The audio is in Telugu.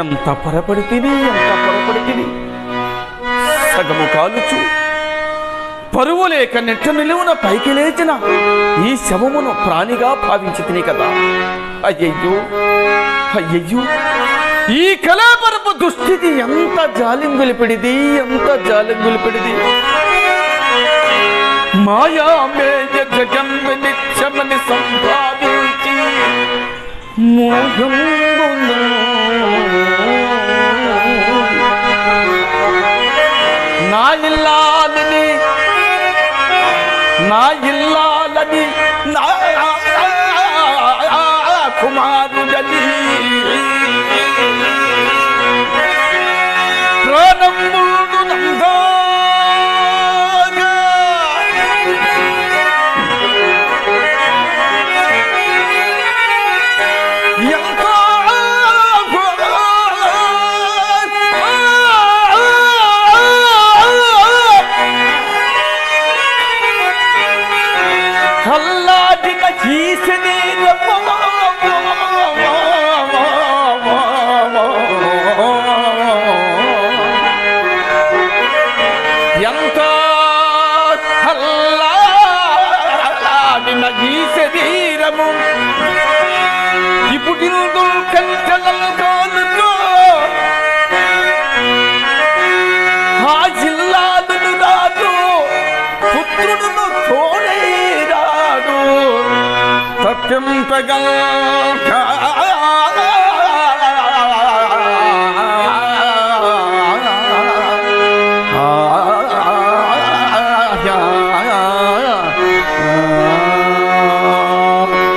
ఎంత పొరపడితిని ఎంత పొరపడితిని. సగము కాలుచు పరువు లేక నెట్ట నిలువున పైకి లేచిన ఈ శవమును ప్రాణిగా భావించి తిని కదా. అయ్యయ్యో అయ్యయ్యో ఈ కళాపరపు దుస్థితి ఎంత జాలింగులిపిడిది ఎంత జాలింగులిపిడిది మాయా మేయ జగన్మ నిత్యమని लाली न गिलाली नाल కల్లాడిన చీసిని ఎంత కల్లాడిన ఈ ఇప్పుడు కంచెలతో ఆ జిల్లాదును రాదు పుత్రుడు తోడే రాదు